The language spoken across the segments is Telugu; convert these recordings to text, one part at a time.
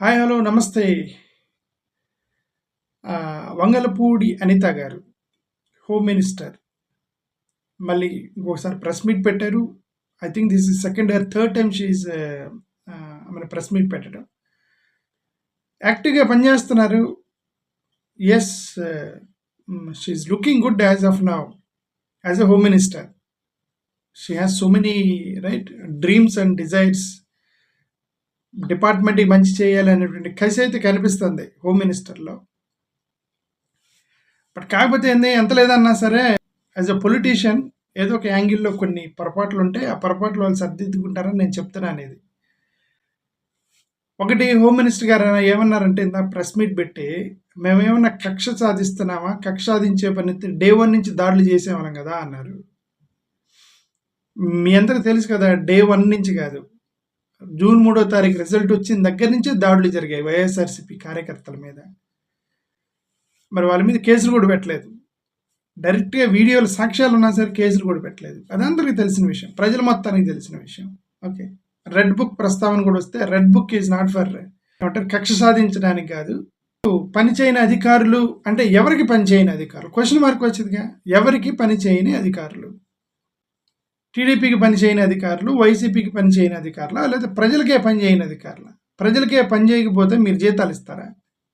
హాయ్ హలో నమస్తే వంగలపూడి అనిత గారు హోమ్ మినిస్టర్. మళ్ళీ ఇంకొకసారి ప్రెస్ మీట్ పెట్టారు. I think this is second or third time she's ఆమె ప్రెస్ మీట్ పెట్టడం. యాక్టివ్‌గా పనిచేస్తున్నారు. Yes she's looking good as of now as a home minister. She has so many right dreams and desires. డిపార్ట్మెంట్‌కి మంచి చేయాలనేటువంటి కసి అయితే కనిపిస్తుంది హోమ్ మినిస్టర్‌లో. బట్ కాకపోతే ఏంది ఎంత లేదన్నా సరే యాస్ అ పొలిటీషియన్ ఏదో ఒక యాంగిల్‌లో కొన్ని పొరపాట్లు ఉంటాయి ఆ పొరపాట్లు వాళ్ళు సర్దిద్దుకుంటారని నేను చెప్తున్నాను ఇది. ఒకటి హోమ్ మినిస్టర్ గారు ఏమన్నారంటే ఇందాక ప్రెస్ మీట్ పెట్టి, మేమేమన్నా కక్ష సాధిస్తున్నామా? కక్ష సాధించే పని డే వన్ నుంచి దాడులు చేసేవాళ్ళం కదా! అన్నారు. మీ అందరికి తెలుసు కదా! డే వన్ నుంచి కాదు. జూన్ మూడో తారీఖు రిజల్ట్ వచ్చిన దగ్గర నుంచే దాడులు జరిగాయి వైఎస్ఆర్‌సీపీ కార్యకర్తల మీద. మరి వాళ్ళ మీద కేసులు కూడా పెట్టలేదు. డైరెక్ట్‌గా వీడియోలు సాక్ష్యాలు ఉన్నా సరే కేసులు కూడా పెట్టలేదు. అది అందరికీ తెలిసిన విషయం. ప్రజల మొత్తానికి తెలిసిన విషయం. ఓకే. రెడ్ బుక్ ప్రస్తావన కూడా వస్తే red book is not for ఏమంటారు కక్ష సాధించడానికి కాదు. పని చేయని అధికారులు అంటే ఎవరికి పనిచేయని అధికారులు? క్వశ్చన్ మార్క్ వచ్చిందిగా. ఎవరికి పని చేయని అధికారులు? టీడీపీకి పనిచేయని అధికారులు, వైసీపీకి పనిచేయని అధికారులు లేకపోతే లేదా ప్రజలకే పనిచేయని అధికారులు ప్రజలకే పని చేయకపోతే మీరు జీతాలు ఇస్తారా?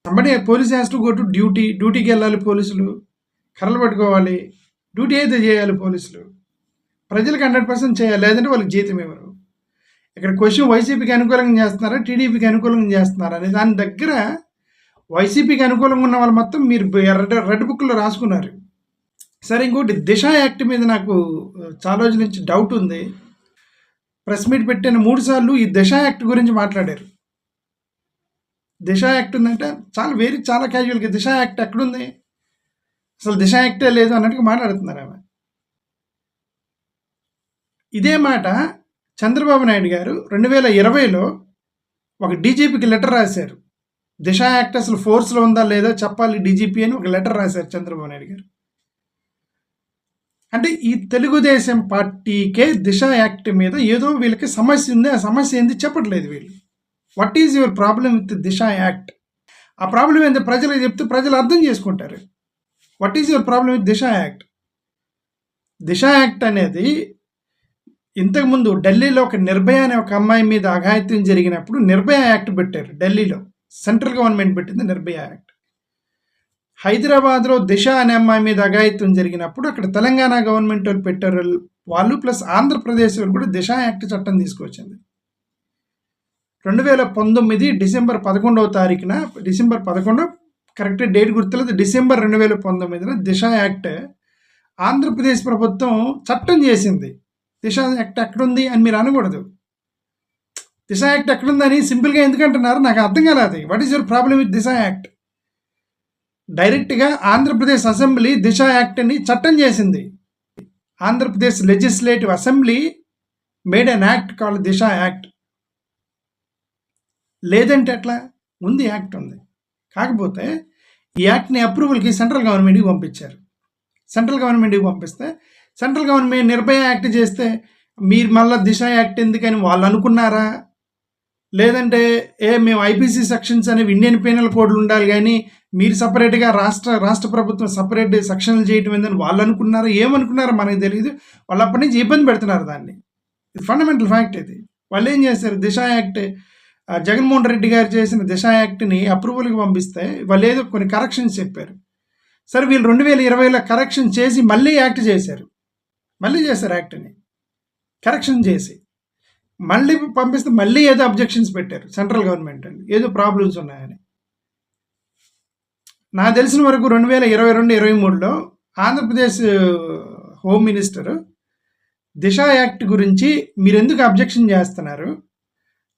సంబడి పోలీస్ హాస్టల్ కొట్టు డ్యూటీ. డ్యూటీకి వెళ్ళాలి పోలీసులు. కర్రలు పట్టుకోవాలి. డ్యూటీ అయితే చేయాలి పోలీసులు. ప్రజలకు 100% చేయాలి. లేదంటే వాళ్ళకి జీతం ఇవ్వరు. ఇక్కడ క్వశ్చన్ వైసీపీకి అనుకూలంగా చేస్తున్నారా? టీడీపీకి అనుకూలంగా చేస్తున్నారా? అనేది దాని దగ్గర వైసీపీకి అనుకూలంగా ఉన్న వాళ్ళు మొత్తం మీరు రెడ్ రెడ్ బుక్‌లో రాసుకున్నారు. సరే ఇంకోటి దిశ యాక్ట్ మీద నాకు చాలా రోజుల నుంచి డౌట్ ఉంది. ప్రెస్ మీట్ పెట్టిన మూడు సార్లు ఈ దిశ యాక్ట్ గురించి మాట్లాడారు. దిశ యాక్ట్ ఉందంటే చాలా వేరే చాలా క్యాజువల్‌గా దిశ యాక్ట్ ఎక్కడుంది? అసలు దిశ యాక్టే లేదు అన్నట్టుగా మాట్లాడుతున్నారు ఆమె. ఇదే మాట చంద్రబాబు నాయుడు గారు 2020లో ఒక డీజీపీకి లెటర్ రాశారు. దిశ యాక్ట్ అసలు ఫోర్స్‌లో ఉందా లేదా చెప్పాలి డీజీపీ అని ఒక లెటర్ రాశారు చంద్రబాబు నాయుడు గారు. అంటే ఈ తెలుగుదేశం పార్టీకే దిశ యాక్ట్ మీద ఏదో వీళ్ళకి సమస్య ఉంది. ఆ సమస్య ఏంది చెప్పట్లేదు వీళ్ళు. What is your problem with Disha act? ఆ ప్రాబ్లం ఏంది ప్రజలకు చెప్తే ప్రజలు అర్థం చేసుకుంటారు. What is your problem with Disha act? Disha act అనేది ఇంతకుముందు ఢిల్లీలో ఒక నిర్భయ అనే ఒక అమ్మాయి మీద అఘాయిత్యం జరిగినప్పుడు నిర్భయ యాక్ట్ పెట్టారు ఢిల్లీలో. సెంట్రల్ గవర్నమెంట్ పెట్టింది నిర్భయ యాక్ట్. హైదరాబాద్‌లో దిశ అనే అమ్మాయి మీద అఘాయిత్యం జరిగినప్పుడు అక్కడ తెలంగాణ గవర్నమెంట్ వాళ్ళు పెట్టారు. వాళ్ళు ప్లస్ ఆంధ్రప్రదేశ్ వాళ్ళు కూడా దిశ యాక్ట్ చట్టం తీసుకొచ్చింది. 2019 డిసెంబర్ 11వ తారీఖున డిసెంబర్ 11 కరెక్ట్ డేట్ గుర్తులేదు. డిసెంబర్ 2019 దిశ యాక్ట్ ఆంధ్రప్రదేశ్ ప్రభుత్వం చట్టం చేసింది. దిశ యాక్ట్ ఎక్కడుంది అని మీరు అనకూడదు. దిశ యాక్ట్ ఎక్కడుందని సింపుల్‌గా ఎందుకంటున్నారు నాకు అర్థం కాలేదు. What is your problem with Disha act? డైరెక్ట్‌గా ఆంధ్రప్రదేశ్ అసెంబ్లీ దిశ యాక్ట్ని చట్టం చేసింది. Andhra Pradesh legislative assembly made an act call Disha act. లేదంటే ఎట్లా? ఉంది యాక్ట్ ఉంది. కాకపోతే ఈ యాక్ట్‌ని అప్రూవల్‌కి సెంట్రల్ గవర్నమెంట్‌కి పంపించారు. సెంట్రల్ గవర్నమెంట్‌కి పంపిస్తే సెంట్రల్ గవర్నమెంట్ నిర్భయ యాక్ట్ చేస్తే మీరు మళ్ళీ దిశ యాక్ట్ ఎందుకని వాళ్ళు అనుకున్నారా? లేదంటే ఏ మేము ఐపీసీ సెక్షన్స్ అనేవి ఇండియన్ పీనల్ కోడ్‌లు ఉండాలి కానీ మీరు సపరేట్గా రాష్ట్ర రాష్ట్ర ప్రభుత్వం సెపరేట్ సెక్షన్‌లు చేయటం ఏందని వాళ్ళు అనుకున్నారు ఏమనుకున్నారో మనకు తెలియదు వాళ్ళు అప్పటి నుంచి ఇబ్బంది పెడుతున్నారు దాన్ని. ఇది ఫండమెంటల్ ఫ్యాక్ట్ ఇది. వాళ్ళు ఏం చేశారు దిశ యాక్ట్ జగన్మోహన్ రెడ్డి గారు చేసిన దిశ యాక్ట్‌ని అప్రూవల్‌కి పంపిస్తే వాళ్ళు ఏదో కొన్ని కరెక్షన్స్ చెప్పారు. సరే వీళ్ళు 2020లో కరెక్షన్ చేసి మళ్ళీ యాక్ట్ చేశారు. మళ్ళీ చేశారు యాక్ట్‌ని. కరెక్షన్ చేసి. మళ్ళీ పంపిస్తే మళ్ళీ ఏదో అబ్జెక్షన్స్ పెట్టారు సెంట్రల్ గవర్నమెంట్ అండి. ఏదో ప్రాబ్లమ్స్ ఉన్నాయని. నాకు తెలిసిన వరకు 2022, 23లో Andhra Pradesh home minister Disha act గురించి మీరు ఎందుకు అబ్జెక్షన్ చేస్తున్నారు?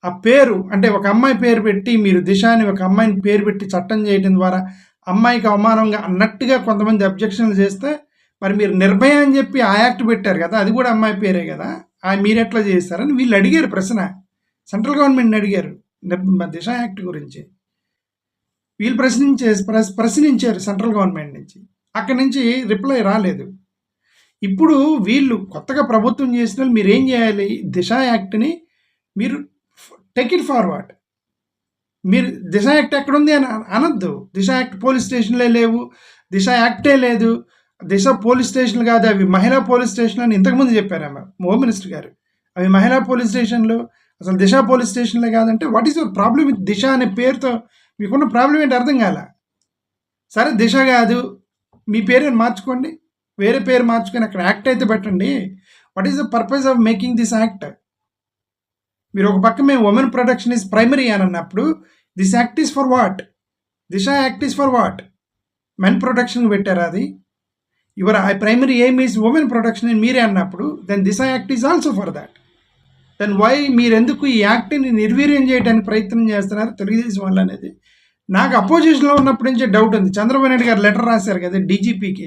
ఆ పేరు అంటే ఒక అమ్మాయి పేరు పెట్టి మీరు దిశ అని ఒక అమ్మాయిని పేరు పెట్టి చట్టం చేయడం ద్వారా అమ్మాయికి అవమానంగా అన్నట్టుగా కొంతమంది అబ్జెక్షన్‌లు చేస్తే మరి మీరు నిర్భయ అని చెప్పి ఆ యాక్ట్ పెట్టారు కదా! అది కూడా అమ్మాయి పేరే కదా! మీరు ఎట్లా చేస్తారని వీళ్ళు అడిగారు ప్రశ్న. సెంట్రల్ గవర్నమెంట్‌ని అడిగారు. దిశ యాక్ట్ గురించి. వీళ్ళు ప్రశ్నించే ప్రస్ ప్రశ్నించారు సెంట్రల్ గవర్నమెంట్ నుంచి. అక్కడి నుంచి రిప్లై రాలేదు. ఇప్పుడు వీళ్ళు కొత్తగా ప్రభుత్వం చేసిన మీరు మీరేం చేయాలి? దిశ యాక్ట్‌ని మీరు టేక్ ఇట్ ఫార్వర్డ్. మీరు దిశ యాక్ట్ ఎక్కడుంది అని అనద్దు అనొద్దు దిశ యాక్ట్ పోలీస్ స్టేషన్లే లేవు దిశ యాక్టే లేదు దిశ పోలీస్ స్టేషన్లు కాదు అవి. మహిళా పోలీస్ స్టేషన్ అని ఇంతకుముందు చెప్పారు ఆమె హోమ్ మినిస్టర్ గారు. అవి మహిళా పోలీస్ స్టేషన్లు అసలు దిశ పోలీస్ స్టేషన్లే కాదంటే what is your problem with Disha అనే పేరుతో మీకున్న ప్రాబ్లం ఏంటి అర్థం కాల? సరే దిశ కాదు. మీ పేరు మార్చుకోండి. వేరే పేరు మార్చుకొని అక్కడ యాక్ట్ అయితే పెట్టండి. What is the purpose of making this act మీరు ఒక పక్క మేము ఉమెన్ ప్రొటెక్షన్ ఈస్ ప్రైమరీ అని అన్నప్పుడు this act is for what Disha act is for what men protection పెట్టారు అది? Your I primary aim is women protection అని మీరే అన్నప్పుడు then Disha act is also for that then why మీరెందుకు ఈ యాక్ట్ని నిర్వీర్యం చేయడానికి ప్రయత్నం చేస్తున్నారు తెలుగుదేశం వల్ల అనేది. నాకు అపోజిషన్లో ఉన్నప్పటి నుంచే డౌట్ ఉంది. చంద్రబాబు నాయుడు గారు లెటర్ రాశారు కదా డీజీపీకి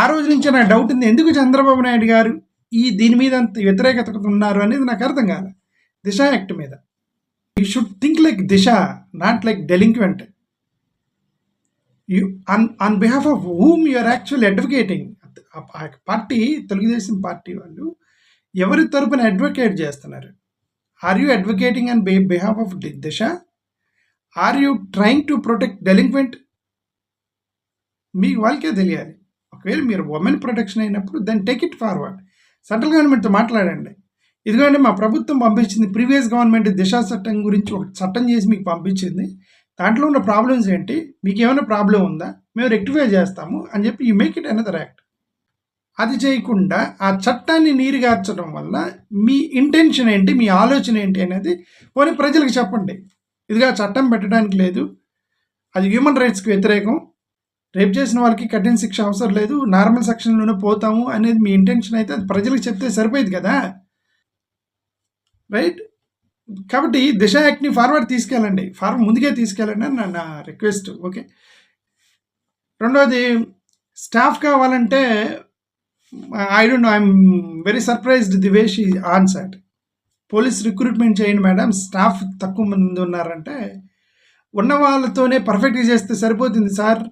ఆ రోజు నుంచి నాకు డౌట్ ఉంది. ఎందుకు చంద్రబాబు నాయుడు గారు ఈ దీని మీద అంత వ్యతిరేకత ఉన్నారు అనేది నాకు అర్థం కాదు దిశ యాక్ట్ మీద. You should think like Disha not like delinquent you an on behalf of whom you actual advocating party Telugu Desam party వాళ్ళు ఎవరి తరపున అడ్వకేట్ చేస్తున్నారు? Are you advocating on behalf of Disha are you trying to protect delinquent మీకు వాళ్ళకే తెలియాలి. ఒకవేళ మీరు ఉమెన్ ప్రొటెక్షన్ అయినప్పుడు then take it forward central గవర్నమెంట్తో మాట్లాడండి. ఇదిగోండి మా ప్రభుత్వం పంపించింది ప్రీవియస్ గవర్నమెంట్ దిశా చట్టం గురించి ఒక చట్టం చేసి మీకు పంపించింది. దాంట్లో ఉన్న ప్రాబ్లమ్స్ ఏంటి? మీకు ఏమైనా ప్రాబ్లం ఉందా? మేము రెక్టిఫై చేస్తాము అని చెప్పి you make it another act అది చేయకుండా ఆ చట్టాన్ని నీరుగార్చడం వల్ల మీ ఇంటెన్షన్ ఏంటి? మీ ఆలోచన ఏంటి అనేది పోనీ ప్రజలకు చెప్పండి. ఇదిగా చట్టం పెట్టడానికి లేదు. అది హ్యూమన్ రైట్స్కి వ్యతిరేకం. రేప్ చేసిన వాళ్ళకి కఠిన శిక్ష అవసరం లేదు. నార్మల్ సెక్షన్లోనే పోతాము అనేది మీ ఇంటెన్షన్ అయితే అది ప్రజలకు చెప్తే సరిపోయేది కదా? రైట్ కాబట్టి దిశ యాక్ట్ని ఫార్వర్డ్ తీసుకెళ్ళండి. ఫార్వర్డ్ ముందుకే తీసుకెళ్ళండి అని నా- రిక్వెస్ట్ ఓకే రెండోది స్టాఫ్ కావాలంటే I don't know I'm very surprised the way she answered police recruitment చేయండి మేడం స్టాఫ్ తక్కువ మంది ఉన్నారంటే ఉన్న వాళ్ళతోనే పర్ఫెక్ట్గా చేస్తే సరిపోతుంది సార్.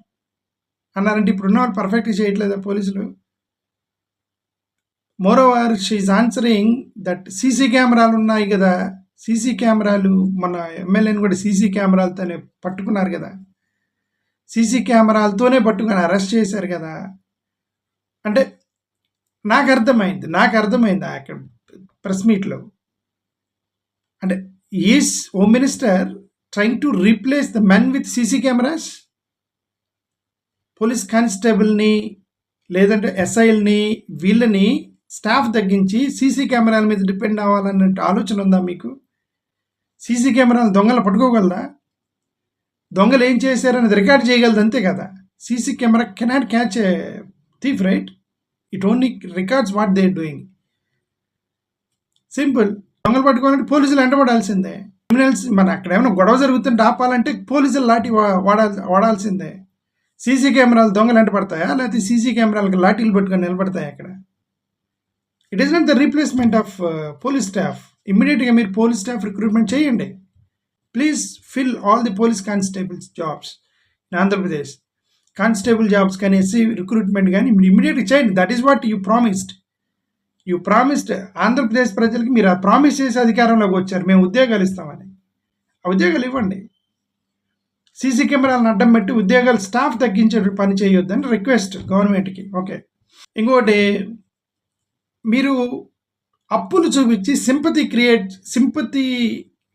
అన్నారంటే ఇప్పుడు ఉన్న వాళ్ళు పర్ఫెక్ట్గా చేయట్లేదా పోలీసులు? More over she answering that CC కెమెరాలు ఉన్నాయి కదా. సీసీ కెమెరాలు మన ఎమ్మెల్యేని కూడా సీసీ కెమెరాలతోనే పట్టుకున్నారు కదా. సీసీ కెమెరాలతోనే పట్టుకొని అరెస్ట్ చేశారు కదా. అంటే నాకు అర్థమైంది నాకు అర్థమైంది అక్కడ ప్రెస్ మీట్లో. అంటే is home minister trying to replace the men with CC cameras? Police కానిస్టేబుల్ని లేదంటే ఎస్ఐల్ని వీళ్ళని స్టాఫ్ తగ్గించి సీసీ కెమెరాల మీద డిపెండ్ అవ్వాలన్న ఆలోచన ఉందా మీకు? సీసీ కెమెరాలు దొంగలు పట్టుకోగలదా? దొంగలు ఏం చేశారనేది రికార్డ్ చేయగలదు అంతే కదా. CC camera cannot catch a thief right? It only records what they doing. Simple. దొంగలు పట్టుకోవాలంటే పోలీసులు వెంటబడాల్సిందే. క్రిమినల్స్ మన అక్కడ ఏమైనా గొడవ జరుగుతుంటే ఆపాలంటే పోలీసులు లాఠీ వా- వాడాల్ వాడాల్సిందే. సీసీ కెమెరాలు దొంగలు వెంటబడతాయా? లేకపోతే సీసీ కెమెరాలకు లాఠీలు పట్టుకొని నిలబడతాయా అక్కడ it is not the replacement of police staff ఇమ్మీడియట్గా మీరు పోలీస్ స్టాఫ్ రిక్రూట్మెంట్ చేయండి. Please fill all the police constables jobs in Andhra Pradesh. Constable jobs కానీ ఎస్సీ రిక్రూట్మెంట్ కానీ మీరు ఇమ్మీడియట్గా చేయండి. That is what you promised you promised Andhra Pradesh ప్రజలకి మీరు ఆ ప్రామిస్ చేసే అధికారంలోకి వచ్చారు. మేము ఉద్యోగాలు ఇస్తామని. ఆ ఉద్యోగాలు ఇవ్వండి. సీసీ కెమెరాలను అడ్డం పెట్టి ఉద్యోగాలు స్టాఫ్ తగ్గించే పని చేయొద్దని రిక్వెస్ట్ గవర్నమెంట్కి. ఓకే ఇంకోటి మీరు అప్పులు చూపించి సింపతి క్రియేట్ సింపతి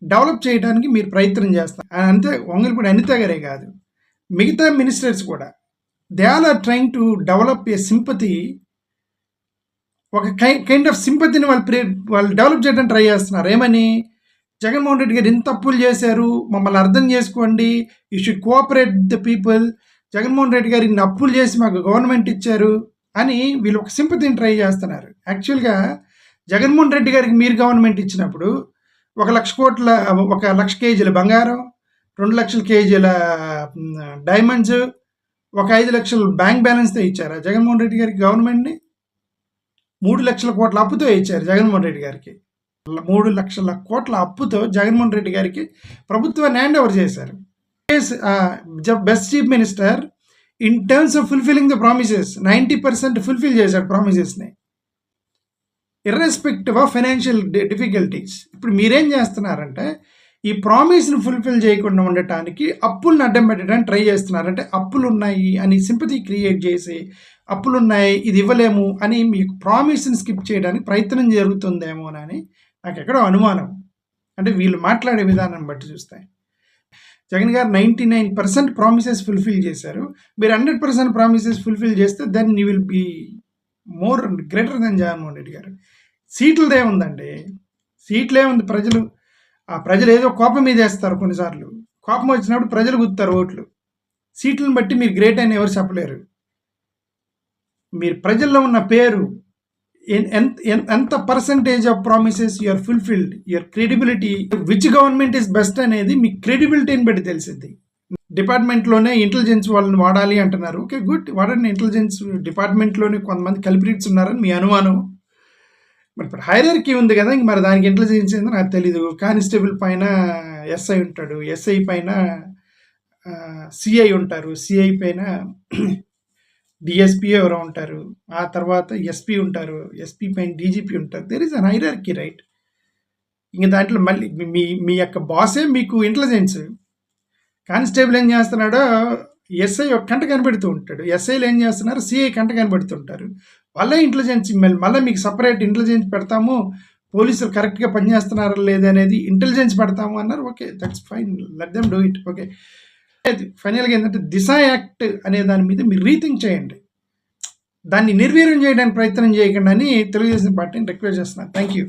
డెవలప్ చేయడానికి మీరు ప్రయత్నం చేస్తారు అంతే వంగలపూడి అనిత గారే కాదు. మిగతా మినిస్టర్స్ కూడా. They all are trying to develop a sympathy ఒక కై కైండ్ ఆఫ్ సింపతిని వాళ్ళు ప్రే వాళ్ళు డెవలప్ చేయడానికి ట్రై చేస్తున్నారు. ఏమని? జగన్మోహన్ రెడ్డి గారు ఇంత తప్పులు చేశారు మమ్మల్ని అర్థం చేసుకోండి you should cooperate the people Jaganmohan Reddy గారు ఇన్ని అప్పులు చేసి మాకు గవర్నమెంట్ ఇచ్చారు అని వీళ్ళు ఒక సింపతిని ట్రై చేస్తున్నారు. యాక్చువల్గా జగన్మోహన్ రెడ్డి గారికి మీరు గవర్నమెంట్ ఇచ్చినప్పుడు ఒక లక్ష కోట్ల ఒక లక్ష కేజీల బంగారం రెండు లక్షల కేజీల డైమండ్స్ ఒక ఐదు లక్షల బ్యాంక్ బ్యాలెన్స్తో ఇచ్చారా జగన్మోహన్ రెడ్డి గారికి గవర్నమెంట్ని? మూడు లక్షల కోట్ల అప్పుతో ఇచ్చారు జగన్మోహన్ రెడ్డి గారికి. మూడు లక్షల కోట్ల అప్పుతో జగన్మోహన్ రెడ్డి గారికి ప్రభుత్వాన్ని హ్యాండ్ ఓవర్ చేశారు. Best chief minister in terms of fulfilling the promises ninety percent fulfil చేశాడు ప్రామిసెస్ని ఇర్రెస్పెక్టివ్ ఆఫ్ ఫైనాన్షియల్ డిఫికల్టీస్ ఇప్పుడు మీరేం చేస్తున్నారంటే ఈ ప్రామిస్ని ఫుల్ఫిల్ చేయకుండా ఉండటానికి అప్పులను అడ్డం పెట్టడానికి ట్రై చేస్తున్నారు అంటే అప్పులు ఉన్నాయి అని సింపతి క్రియేట్ చేసి అప్పులు ఉన్నాయి ఇది ఇవ్వలేము అని మీకు ప్రామిస్ని స్కిప్ చేయడానికి ప్రయత్నం జరుగుతుందేమో అని నాకు ఎక్కడో అనుమానం. అంటే వీళ్ళు మాట్లాడే విధానం బట్టి చూస్తాయి జగన్ గారు ninety nine percent promises fulfil చేశారు. మీరు హండ్రెడ్ పర్సెంట్ ప్రామిసెస్ ఫుల్ఫిల్ చేస్తే then you will be more greater than Jaganmohan Reddy గారు. సీట్లదే ఉందండి. సీట్లే ఉంది ప్రజలు. ఆ ప్రజలు ఏదో కోపం మీద వేస్తారు కొన్నిసార్లు. కోపం వచ్చినప్పుడు ప్రజలు గుర్తారు ఓట్లు. సీట్లను బట్టి మీరు గ్రేట్ అని ఎవరు చెప్పలేరు. మీరు ప్రజల్లో ఉన్న పేరు ఎంత ఎంత percentage of promises your fulfilled your credibility which government is best అనేది మీ క్రెడిబిలిటీని బట్టి తెలిసింది డిపార్ట్మెంట్లోనే ఇంటెలిజెన్స్ వాళ్ళని వాడాలి అంటున్నారు. Okay good. వాడండి ఇంటెలిజెన్స్ డిపార్ట్మెంట్లోనే కొంతమంది కల్పిరిట్స్ ఉన్నారని మీ అనుమానం. మరి ఇప్పుడు హైరర్కీ ఉంది కదా ఇంక మరి దానికి ఇంటెలిజెన్స్ ఏందో నాకు తెలీదు. కానిస్టేబుల్ పైన ఎస్ఐ ఉంటాడు. ఎస్ఐ పైన సిఐ ఉంటారు. సిఐ పైన డిఎస్పీ ఎవరో ఉంటారు. ఆ తర్వాత ఎస్పీ ఉంటారు. ఎస్పీ పైన డీజీపీ ఉంటారు. There is an hierarchy right ఇంక దాంట్లో మళ్ళీ మీ మీ యొక్క బాసే మీకు ఇంటెలిజెన్స్ కానిస్టేబుల్ ఏం చేస్తున్నాడో ఎస్ఐ ఒక కంట కనబెడుతూ ఉంటాడు. ఎస్ఐలు ఏం చేస్తున్నారు? సిఐ కంట కనబెడుతుంటారు. వాళ్ళే ఇంటెలిజెన్స్ మళ్ళీ మళ్ళీ మీకు సపరేట్ ఇంటెలిజెన్స్ పెడతాము. పోలీసులు కరెక్ట్గా పనిచేస్తున్నారా లేదనేది ఇంటెలిజెన్స్ పెడతాము అన్నారు. Okay that's fine let them do it okay. ఫైనల్గా ఏంటంటే దిశ యాక్ట్ అనే దాని మీద మీరు రీథింక్ చేయండి. దాన్ని నిర్వీర్యం చేయడానికి ప్రయత్నం చేయకుండా అని తెలుగుదేశం పార్టీని రిక్వెస్ట్ చేస్తున్నాను థ్యాంక్ యూ